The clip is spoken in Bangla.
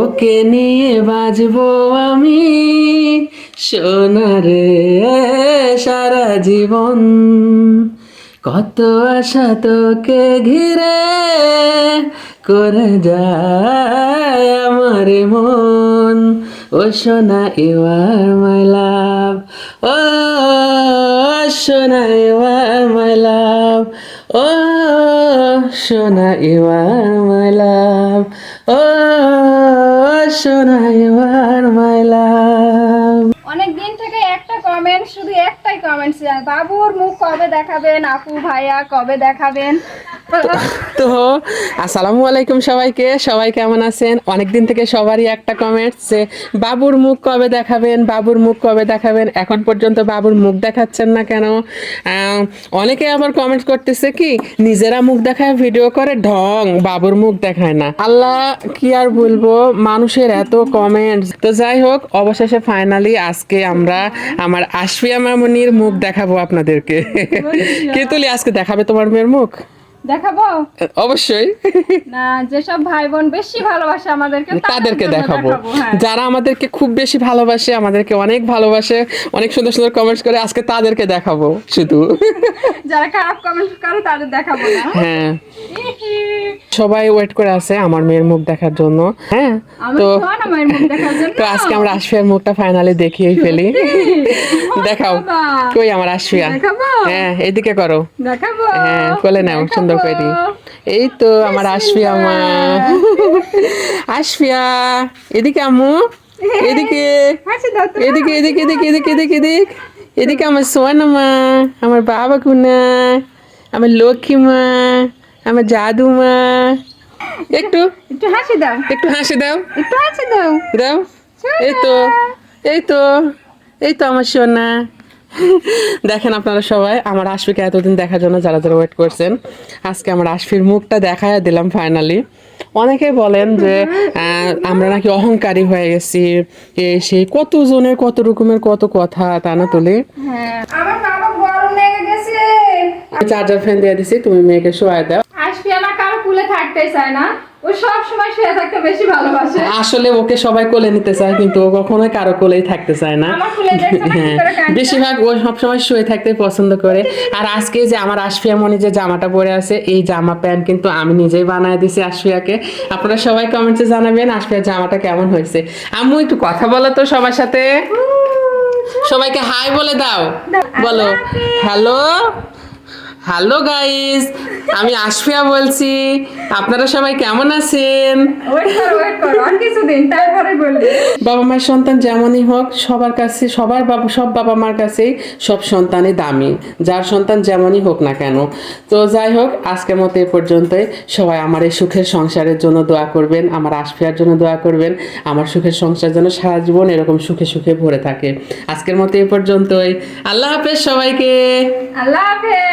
তোকে নিয়ে বাজবো আমি সোনারে সারা জীবন। কত আশা তোকে ঘিরে করে যায় আমার মন। ও সোনা মাই লাভ ও সোনা আর মাই লাভ ও সোনা মাই লাভ ও সোনা ইউ আর মাই অনেক দিন থেকে একটা কমেন্ট শুধু একটাই কমেন্ট বাবুর মুখ কবে দেখাবেন, আপু ভাইয়া কবে দেখাবেন? তো আসসালামু আলাইকুম সবাইকে। সবাই কেমন আছেন? অনেকদিন থেকে সবারই একটা কমেন্ট যে বাবুর মুখ কবে দেখাবেন? বাবুর মুখ কবে দেখাবেন? এখন পর্যন্ত বাবুর মুখ দেখাচ্ছেন না কেন? অনেকে আবার কমেন্ট করতেছে কি নিজেরা মুখ দেখায় ভিডিও করে ঢং বাবুর মুখ দেখায় না। আল্লাহ কি আর বলব? মানুষের এত কমেন্ট তো যাই হোক অবশেষে ফাইনালি আজকে আমরা আমার আশফিয়া মামনির মুখ দেখাবো আপনাদেরকে। কে তুলি আজকে দেখাবে তোমার মেয়ের মুখ? দেখাবো? অবশ্যই। না যেসব ভাই বোন বেশি ভালোবাসে আমাদেরকে তাদেরকে দেখাবো। হ্যাঁ। যারা আমাদেরকে খুব বেশি ভালোবাসে আমাদেরকে অনেক ভালোবাসে অনেক সুন্দর সুন্দর কমেন্টস করে আজকে তাদেরকে দেখাবো শুধু। যারা খারাপ কমেন্ট করে তাদের দেখাবো না। হ্যাঁ। সবাই ওয়েট করে আছে আমার মেয়ের মুখ দেখার জন্য। হ্যাঁ তো আজকে আমরা আশফিয়ার মুখটা ফাইনালি দেখিয়ে ফেলি। দেখাও। কই আমার আশফিয়া হ্যাঁ এদিকে করো। হ্যাঁ কোলে নাও সুন্দর করে দিই। এই তো আমার আশফিয়া মা। আশফিয়া এদিকে আম্মু। এদিকে। দাও তো। এদিকে এদিকে এদিকে এদিকে এদিকে এদিক এদিকে। আমার সোয়ানা মা আমার বাবা কুনা আমার লক্ষ্মী মা আমার জাদু মা। একটু একটু হাসি দাও। একটু হাসি দাও। একটু হাসি দাও। দাও। এই তো এই তো। এই তো আমার সোনা। দেখেন আপনারা সবাই আমার আশফিকে এতদিন দেখার জন্য যারা যারা ওয়েট করছেন আজকে আমার আশফির মুখটা দেখায় দিলাম ফাইনালি অনেকে বলেন যে আমরা নাকি অহংকারী হয়ে গেছি এ সেই কত জনের কত রকমের কত কথা তা না তুলি? হ্যাঁ। চার্জার ফ্যান দিয়ে দিছি তুমি মেয়েকে শোয়ায় দাও। আসবি আমার কারও কুলে থাকতে চায় না। ও সব সময় শুয়ে থাকতে বেশি ভালোবাসে। আসলে ওকে সবাই কোলে নিতে চায় কিন্তু ও কখনোই কারও কোলেই থাকতে চায় না। হ্যাঁ বেশিরভাগ ও সবসময় শুয়ে থাকতে পছন্দ করে। আর আজকে যে আমার আশফিয়া মনি যে জামাটা পরে আছে এই জামা প্যান্ট কিন্তু আমি নিজেই বানায় দিছি আশফিয়াকে। আপনারা সবাই কমেন্টে জানাবেন আশফিয়ার জামাটা কেমন হয়েছে। আম্মু একটু কথা বলো তো সবার সাথে। সবাইকে হাই বলে দাও। বলো হ্যালো? হ্যালো গাইস আমি আশফিয়া বলছি। আপনারা সবাই কেমন আছেন? বাবা মার সন্তান যেমনই হোক সবার কাছে সবার বাবা সব বাবা মার কাছেই সব সন্তানই দামি। যার সন্তান যেমনই হোক না কেন। তো যাই হোক আজকের মতো এ পর্যন্তই। সবাই আমার এই সুখের সংসারের জন্য দোয়া করবেন আমার আশফিয়ার জন্য দোয়া করবেন। আমার সুখের সংসার যেন সারা জীবন এরকম সুখে সুখে ভরে থাকে। আজকের মতো এ পর্যন্তই। আল্লাহ হাফেজ সবাইকে। আল্লাহ হাফেজ।